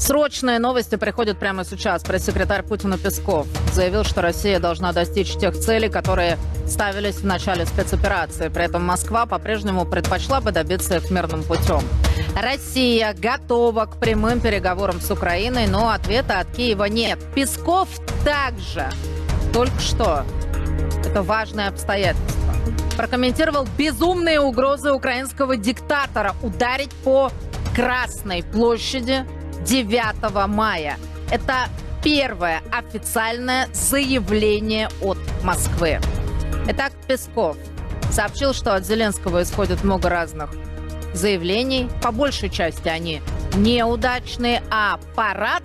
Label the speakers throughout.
Speaker 1: Срочные новости приходят прямо сейчас. Пресс-секретарь Путина Песков заявил, что Россия должна достичь тех целей, которые ставились в начале спецоперации. При этом Москва по-прежнему предпочла бы добиться их мирным путем. Россия готова к прямым переговорам с Украиной, но ответа от Киева нет. Песков также только что, это важное обстоятельство, прокомментировал безумные угрозы украинского диктатора ударить по Красной площади 9 мая. Это первое официальное заявление от Москвы. Итак, Песков сообщил, что от Зеленского исходит много разных заявлений. По большей части они неудачные, а парад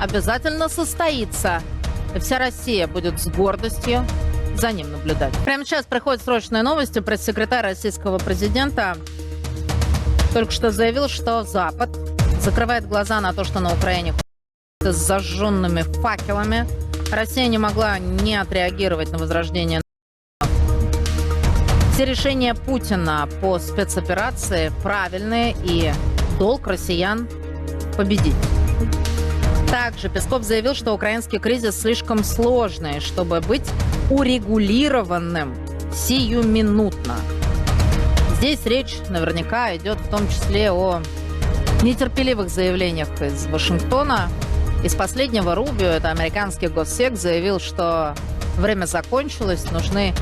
Speaker 1: обязательно состоится. И вся Россия будет с гордостью за ним наблюдать. Прямо сейчас приходят срочные новости. Пресс-секретарь российского президента только что заявил, что Запад закрывает глаза на то, что на Украине с зажженными факелами. Россия не могла не отреагировать на возрождение. Все решения Путина по спецоперации правильные и долг россиян победить. Также Песков заявил, что украинский кризис слишком сложный, чтобы быть урегулированным сиюминутно. Здесь речь наверняка идет в том числе о нетерпеливых заявлениях из Вашингтона. Из последнего Рубио, это американский госсек, заявил, что время закончилось, нужны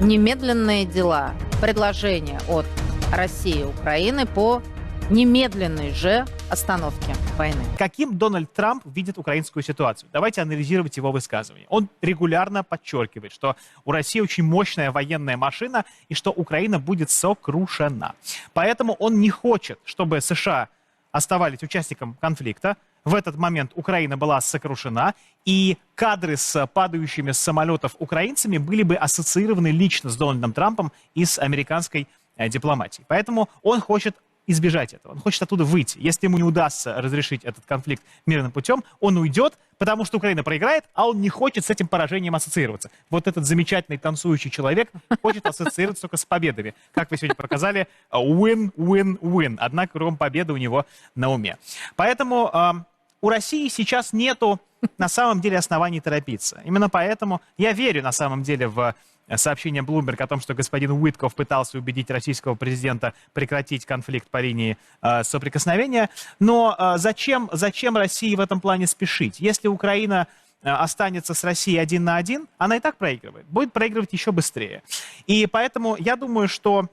Speaker 1: немедленные дела, предложения от России и Украины по немедленной же остановке войны.
Speaker 2: Каким Дональд Трамп видит украинскую ситуацию? Давайте анализировать его высказывания. Он регулярно подчеркивает, что у России очень мощная военная машина и что Украина будет сокрушена. Поэтому он не хочет, чтобы США оставались участником конфликта. В этот момент Украина была сокрушена, и кадры с падающими с самолетов украинцами были бы ассоциированы лично с Дональдом Трампом и с американской э, дипломатией. Поэтому он хочет избежать этого. Он хочет оттуда выйти. Если ему не удастся разрешить этот конфликт мирным путем, он уйдет, потому что Украина проиграет, а он не хочет с этим поражением ассоциироваться. Вот этот замечательный танцующий человек хочет ассоциироваться только с победами. Как вы сегодня показали, win, win, win. Однако кругом победа у него на уме. Поэтому э, у России сейчас нету на самом деле оснований торопиться. Именно поэтому я верю на самом деле в сообщение Bloomberg о том, что господин Уитков пытался убедить российского президента прекратить конфликт по линии э, соприкосновения. Но э, зачем, зачем России в этом плане спешить? Если Украина э, останется с Россией один на один, она и так проигрывает. Будет проигрывать еще быстрее. И поэтому я думаю, что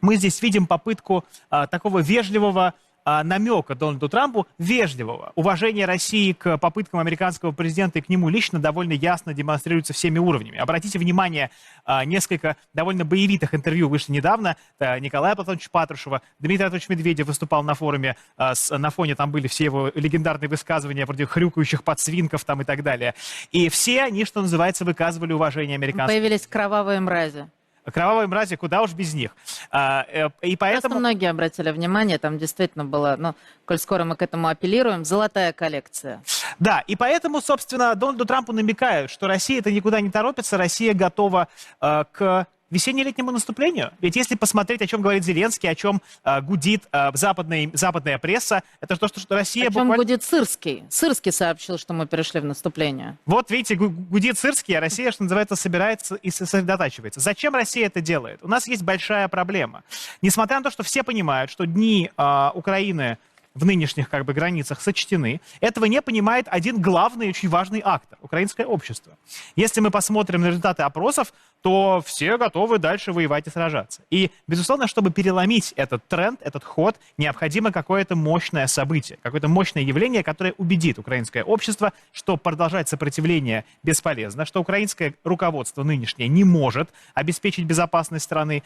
Speaker 2: мы здесь видим попытку э, такого вежливого а, намека Дональду Трампу вежливого. Уважение России к попыткам американского президента и к нему лично довольно ясно демонстрируется всеми уровнями. Обратите внимание, а, несколько довольно боевитых интервью вышли недавно. Николая Платоновича Патрушева, Дмитрий Анатольевич Медведев выступал на форуме. А, на фоне там были все его легендарные высказывания против хрюкающих подсвинков там и так далее. И все они, что называется, выказывали уважение американцам.
Speaker 1: Появились кровавые мрази.
Speaker 2: Кровавые мрази, куда уж без них. А, э, и поэтому...
Speaker 1: Просто многие обратили внимание, там действительно было, ну, коль скоро мы к этому апеллируем, золотая коллекция.
Speaker 2: Да, и поэтому, собственно, Дональду Трампу намекают, что Россия это никуда не торопится, Россия готова э, к весенне-летнему наступлению. Ведь если посмотреть, о чем говорит Зеленский, о чем э, гудит э, западная, западная пресса, это то, что, что Россия
Speaker 1: О чем
Speaker 2: буквально...
Speaker 1: гудит Сырский. Сырский сообщил, что мы перешли в наступление.
Speaker 2: Вот видите, гудит Сырский, а Россия, что называется, собирается и сосредотачивается. Зачем Россия это делает? У нас есть большая проблема. Несмотря на то, что все понимают, что дни э, Украины в нынешних как бы границах сочтены. Этого не понимает один главный очень важный актор – украинское общество. Если мы посмотрим на результаты опросов, то все готовы дальше воевать и сражаться. И, безусловно, чтобы переломить этот тренд, этот ход, необходимо какое-то мощное событие, какое-то мощное явление, которое убедит украинское общество, что продолжать сопротивление бесполезно, что украинское руководство нынешнее не может обеспечить безопасность страны.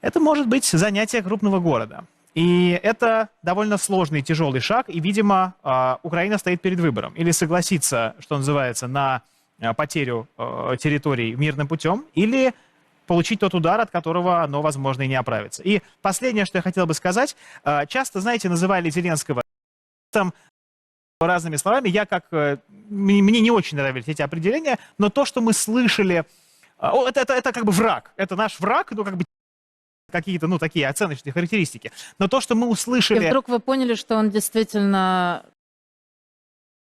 Speaker 2: Это может быть занятие крупного города. И это довольно сложный тяжелый шаг, и, видимо, а, Украина стоит перед выбором. Или согласиться, что называется, на а, потерю а, территорий мирным путем, или получить тот удар, от которого оно, возможно, и не оправится. И последнее, что я хотел бы сказать, часто, знаете, называли Зеленского там разными словами. Я как... Э, мне не очень нравились эти определения, но то, что мы слышали... Это, это, это как бы враг. Это наш враг, ну как бы какие-то, ну, такие оценочные характеристики. Но то, что мы
Speaker 1: И
Speaker 2: услышали...
Speaker 1: вдруг вы поняли, что он действительно...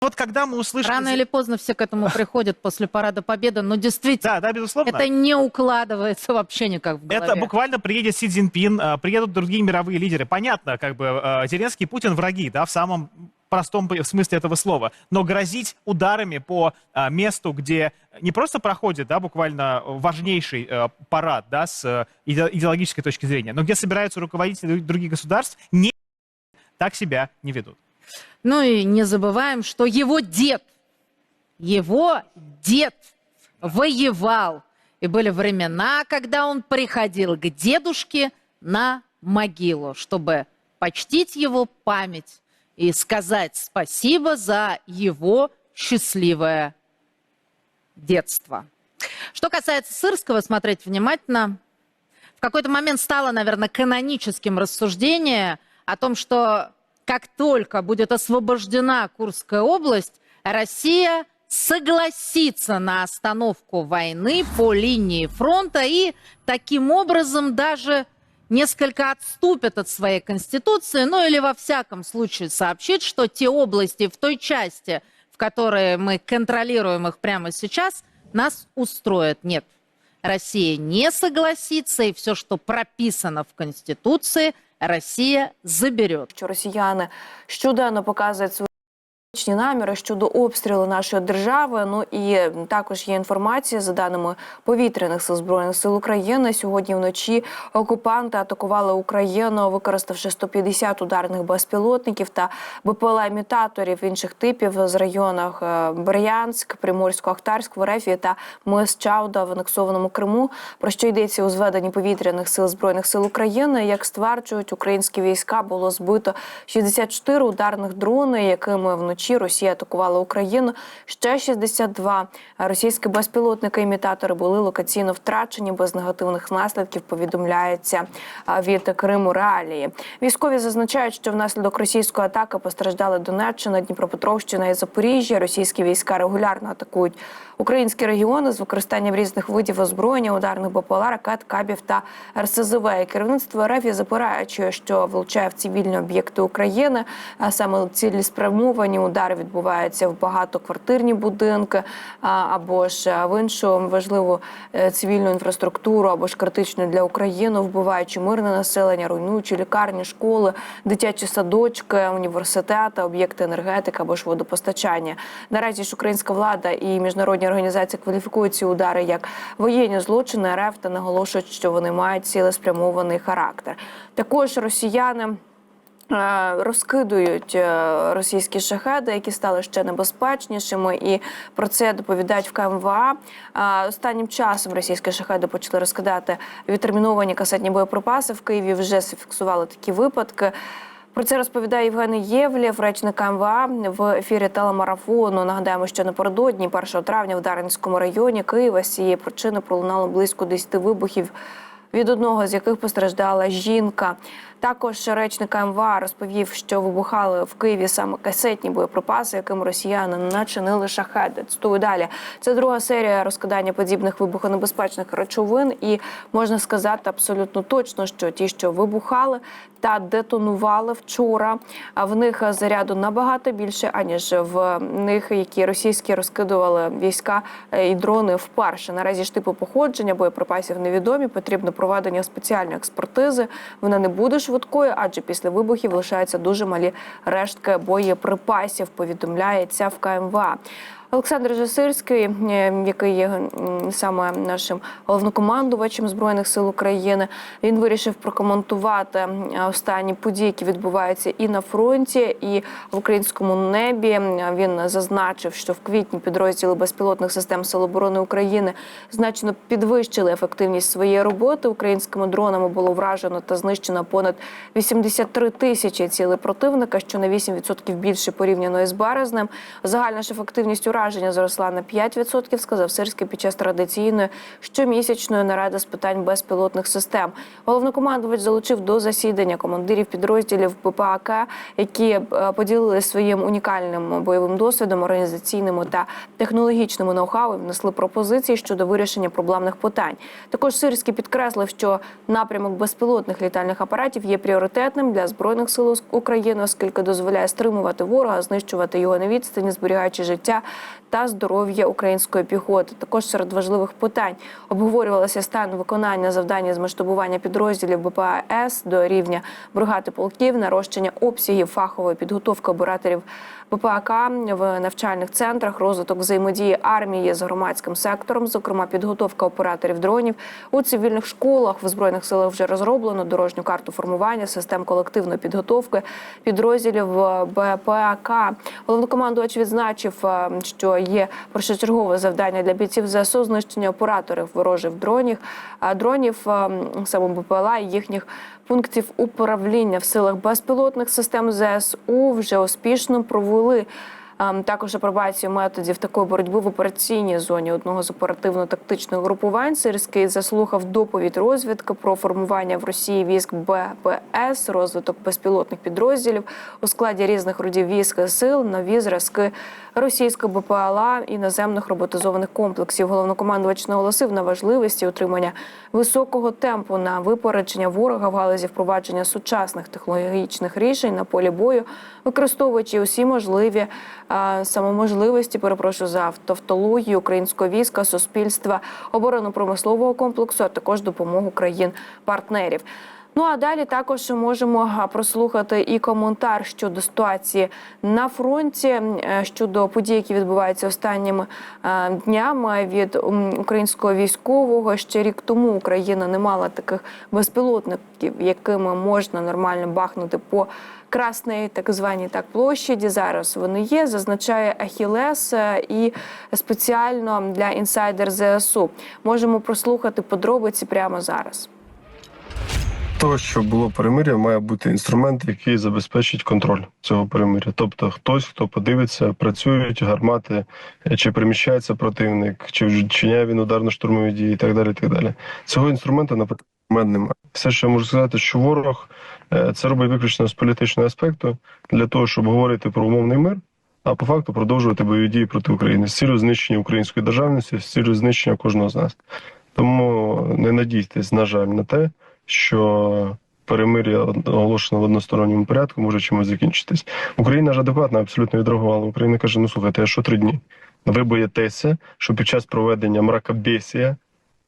Speaker 2: Вот когда мы услышали...
Speaker 1: Рано или поздно все к этому приходят после Парада Победы, но действительно,
Speaker 2: Да, да, безусловно.
Speaker 1: это не укладывается вообще никак в голове.
Speaker 2: Это буквально приедет Си Цзиньпин, э, приедут другие мировые лидеры. Понятно, как бы э, Зеленский и Путин враги, да, в самом простом смысле этого слова. Но грозить ударами по э, месту, где не просто проходит, да, буквально важнейший э, парад, да, с э, иде- идеологической точки зрения, но где собираются руководители друг- других государств, не так себя не ведут.
Speaker 1: Ну и не забываем, что его дед, его дед воевал. И были времена, когда он приходил к дедушке на могилу, чтобы почтить его память и сказать спасибо за его счастливое детство. Что касается Сырского, смотреть внимательно. В какой-то момент стало, наверное, каноническим рассуждение о том, что как только будет освобождена Курская область, Россия согласится на остановку войны по линии фронта и таким образом даже несколько отступит от своей конституции, ну или во всяком случае сообщит, что те области в той части, в которые мы контролируем их прямо сейчас, нас устроят. Нет, Россия не согласится, и все, что прописано в Конституции, Россия заберет.
Speaker 3: що росіяни щоденно показують свої політичні наміри щодо обстрілу нашої держави. Ну і також є інформація за даними повітряних сил збройних сил України. Сьогодні вночі окупанти атакували Україну, використавши 150 ударних безпілотників та БПЛА-імітаторів інших типів з районах е, Бер'янськ, Приморсько-Ахтарськ, в та Мис Чауда в анексованому Криму. Про що йдеться у зведенні повітряних сил збройних сил України? Як стверджують, українські війська було збито 64 ударних дрони, якими вночі Росія атакувала Україну. Ще 62 російські безпілотники-імітатори були локаційно втрачені без негативних наслідків. Повідомляється від Криму Реалії. Військові зазначають, що внаслідок російської атаки постраждали Донеччина, Дніпропетровщина і Запоріжжя. Російські війська регулярно атакують українські регіони з використанням різних видів озброєння, ударних БПЛА, ракет, кабів та РСЗВ. Керівництво РФ заперечує, що влучає в цивільні об'єкти України, а саме цілеспрямовані удари відбуваються в багатоквартирні будинки або ж в іншу важливу е, цивільну інфраструктуру, або ж критичну для України, вбиваючи мирне населення, руйнуючи лікарні, школи, дитячі садочки, університети, об'єкти енергетики або ж водопостачання. Наразі ж українська влада і міжнародні організації кваліфікують ці удари як воєнні злочини РФ та наголошують, що вони мають цілеспрямований характер. Також росіяни. Е, Розкидують е, російські шахеди, які стали ще небезпечнішими, і про це доповідають в КМВА. Е, Останнім часом російські шахеди почали розкидати відтерміновані касетні боєприпаси. В Києві вже зафіксували такі випадки. Про це розповідає Євген Євлєв, речник МВА в ефірі телемарафону. Нагадаємо, що напередодні 1 травня в Дарницькому районі Києва з цієї причини пролунало близько 10 вибухів від одного з яких постраждала жінка. Також речник МВА розповів, що вибухали в Києві саме касетні боєприпаси, яким росіяни начинили шахеди. Цитую далі. Це друга серія розкидання подібних вибухонебезпечних речовин, і можна сказати абсолютно точно, що ті, що вибухали та детонували вчора, а в них заряду набагато більше аніж в них, які російські розкидували війська і дрони вперше. Наразі ж типу походження боєприпасів невідомі. Потрібно проведення спеціальної експертизи. Вона не буде швидкою, адже після вибухів лишаються дуже малі рештки боєприпасів. Повідомляється в КМВА. Олександр Жасирський, е, який є саме нашим головнокомандувачем збройних сил України, він вирішив прокоментувати останні події, які відбуваються і на фронті, і в українському небі. Він зазначив, що в квітні підрозділи безпілотних систем Сил оборони України значно підвищили ефективність своєї роботи. Українськими дронами було вражено та знищено понад 83 тисячі цілей противника, що на 8% більше порівняно із березнем. Загальна ж ефективність ураження ураження зросла на 5%, сказав Сирський під час традиційної щомісячної наради з питань безпілотних систем. Головнокомандувач залучив до засідання командирів підрозділів ППАК, які е, поділилися своїм унікальним бойовим досвідом, організаційними та технологічними ноу-хау і внесли пропозиції щодо вирішення проблемних питань. Також Сирський підкреслив, що напрямок безпілотних літальних апаратів є пріоритетним для збройних сил України, оскільки дозволяє стримувати ворога, знищувати його на відстані, зберігаючи життя та здоров'я української піхоти. Також серед важливих питань обговорювалося стан виконання завдання з масштабування підрозділів БПАС до рівня бригади полків, нарощення обсягів фахової підготовки операторів БПАК в навчальних центрах, розвиток взаємодії армії з громадським сектором, зокрема підготовка операторів дронів у цивільних школах в збройних силах вже розроблено дорожню карту формування систем колективної підготовки підрозділів БПАК. Головнокомандувач відзначив, е, що є першочергове завдання для бійців ЗСУ знищення операторів ворожих дронів, дронів саме БПЛА і їхніх пунктів управління в силах безпілотних систем ЗСУ вже успішно провели. Ем, Також апробацію методів такої боротьби в операційній зоні одного з оперативно-тактичних групувань. Сирський заслухав доповідь розвідки про формування в Росії військ БПС, розвиток безпілотних підрозділів у складі різних родів військ і сил, нові зразки російського БПЛА і наземних роботизованих комплексів. Головнокомандувач наголосив на важливості утримання високого темпу на випередження ворога в галузі впровадження сучасних технологічних рішень на полі бою, використовуючи усі можливі самоможливості, перепрошую за тавтологію українського війська, суспільства, оборонно-промислового комплексу, а також допомогу країн-партнерів. Ну а далі також можемо прослухати і коментар щодо ситуації на фронті е, щодо подій, які відбуваються останніми е, днями від українського військового. Ще рік тому Україна не мала таких безпілотників, якими можна нормально бахнути по Красної, так званій так площаді. Зараз вони є. Зазначає Ахілес е, і спеціально для інсайдер ЗСУ. Можемо прослухати подробиці прямо зараз.
Speaker 4: Того, щоб було перемир'я, має бути інструмент, який забезпечить контроль цього перемир'я. Тобто, хтось, хто подивиться, працюють гармати, е, чи приміщається противник, чи вчиняє він ударно-штурмові дії, і так далі. І так далі. Цього інструменту в мене немає. Все, що я можу сказати, що ворог е, це робить виключно з політичного аспекту для того, щоб говорити про умовний мир. А по факту продовжувати бойові дії проти України з цілею знищення української державності, з цілею знищення кожного з нас. Тому не надійтесь, на жаль, на те, що перемир'я оголошено в односторонньому порядку може чимось закінчитись. Україна ж адекватно абсолютно відреагувала. Україна каже: ну слухайте, а що три дні? Ви боїтеся, що під час проведення мракобесія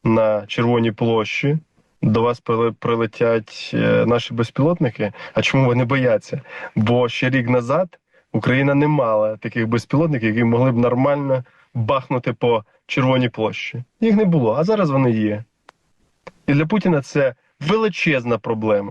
Speaker 4: на Червоній площі до вас прилетять е, наші безпілотники. А чому вони бояться? Бо ще рік назад Україна не мала таких безпілотників, які могли б нормально бахнути по Червоній площі. Їх не було, а зараз вони є. І для Путіна це величезна проблема.